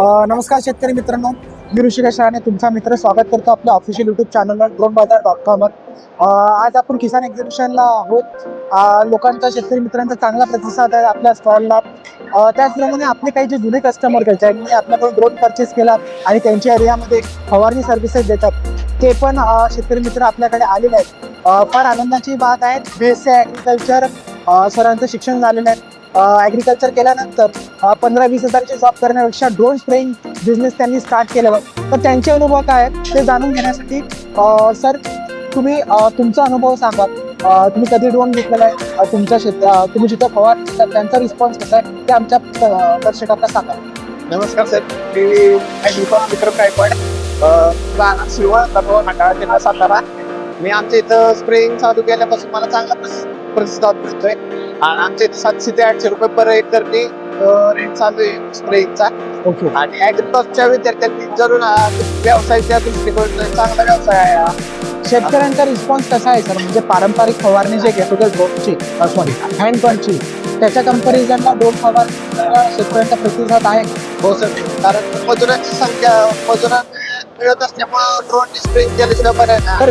नमस्कार शेतकरी मित्रांनो. मी ऋषिकेश राणे तुमचा मित्र. स्वागत करतो आपल्या ऑफिशियल युट्यूब चॅनलवर ड्रोन बाजार डॉट कॉमवर आज आपण किसान एक्झिबिशनला आहोत. लोकांचा शेतकरी मित्रांचा चांगला प्रतिसाद आहे आपल्या स्टॉलला त्याचप्रमाणे आपले काही जे जुने कस्टमर आहेत ज्यांनी आपल्याकडून ड्रोन परचेस केला आणि त्यांच्या एरियामध्ये फवारणी सर्व्हिसेस देतात ते पण शेतकरी मित्र आपल्याकडे आलेले आहेत. फार आनंदाची बात आहे. बी एस सी ॲग्रिकल्चर सरांचं शिक्षण झालेलं आहे. ॲग्रिकल्चर केल्यानंतर पंधरा वीस हजारचे जॉब करण्यापेक्षा ड्रोन स्प्रेइंग बिझनेस त्यांनी स्टार्ट केलेला तर त्यांचे अनुभव काय आहेत ते जाणून घेण्यासाठी सर तुम्ही तुमचा अनुभव सांगा तुम्ही कधी ड्रोन घेतलेला आहे तुमच्या शेत तुम्ही जिथं फवार त्यांचा रिस्पॉन्स कसा आहे ते आमच्या दर्शकांना सांगा नमस्कार सर मी विक्रम गायकवाड सुरुवात सातारा मी आमच्या इथं स्प्रेइंग चालू केल्यापासून मला चांगला प्रतिसाद मिळतोय. आणि आमच्या इथं सातशे ते आठशे रुपये पर एकरनी रेट चालू आहे स्प्रेइंगचा ओके. आणि ऍग्रिकल्चरच्या विद्यार्थ्यांनी जरूर हा व्यवसायाच्या दृष्टिकोन चांगला व्यवसाय आहे हा. शेतकऱ्यांचा रिस्पॉन्स कसा आहे सर म्हणजे पारंपरिक फवारणी जे घेत होते ड्रोनची सॉरी हँडपंपची त्याच्या कंपॅरिझनला ड्रोन फवारणीला शेतकऱ्यांचा प्रतिसाद आहे? हो सर कारण मजुरांची संख्या मजुरां मिळत असल्यामुळं ड्रोन स्प्रेइंग केल्याशिवाय पर्याय नाही. तर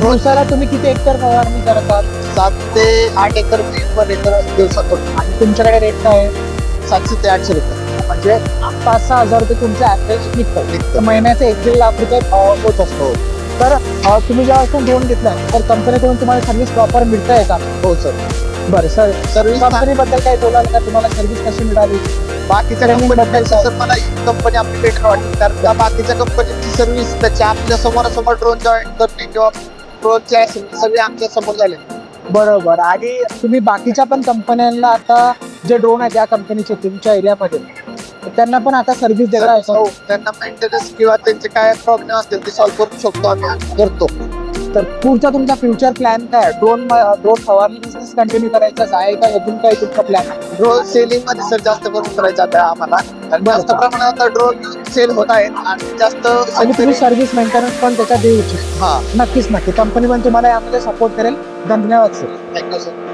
दिवसाला तुम्ही किती एकर फवारणी करतात सात ते आठ एकर पर एकर दिवसातून. आणि तुमच्याकडे रेट काय आहे? सातशे ते आठशे रुपये. म्हणजे पाच सहा हजार रुपये तुमचं ॲव्हरेज निघतं. तर महिन्याचे एक दीड लाख रुपये अ, होत असतो तर अ, तुम्ही जेव्हा ड्रोन घेतला तर कंपनीकडून तुम्हाला सर्व्हिस प्रॉपर मिळत आहे का? हो सर बरं सर सर्व्हिस कंपनीबद्दल काय बोलाल का? तुम्हाला सर्व्हिस कशी मिळाली? बाकीच्या Training बद्दल कंपनी सर मला ही कंपनी आपली बेटर वाटते कारण त्या बाकीच्या कंपनीची सर्व्हिस त्याच्या आपल्या समोरासमोर ड्रोन जॉईन करणे किंवा ड्रोनचे सगळे आमच्यासमोर झाले. बरोबर. आणि तुम्ही बाकीच्या पण कंपन्यांना आता जे ड्रोन आहे त्या कंपनीचे तुमच्या एरियामध्ये त्यांना पण आता सर्व्हिस आहे हो त्यांना मेंटेनन्स किंवा त्यांचे काय प्रॉब्लेम असतील ते सॉल्व्ह करू शकतो आम्ही. करतो. तर पुढचा तुमचा फ्युचर प्लॅन काय ड्रोन ड्रोन फवारणी बिझनेस कंटिन्यू करायचाच आहे का? अजून काही तुमचा प्लॅन ड्रोन सेलिंगमध्ये सर जास्त करून करायचं आता आम्हाला. आणि. जास्त प्रमाणात ड्रोन सेल होत आहेत आणि जास्त आणि तुम्ही सर्व्हिस मेंटेनन्स पण त्याच्यात देऊ इच्छिता. हा. नक्कीच नक्की कंपनी पण तुम्हाला यामध्ये सपोर्ट करेल. धन्यवाद सर थँक्यू सर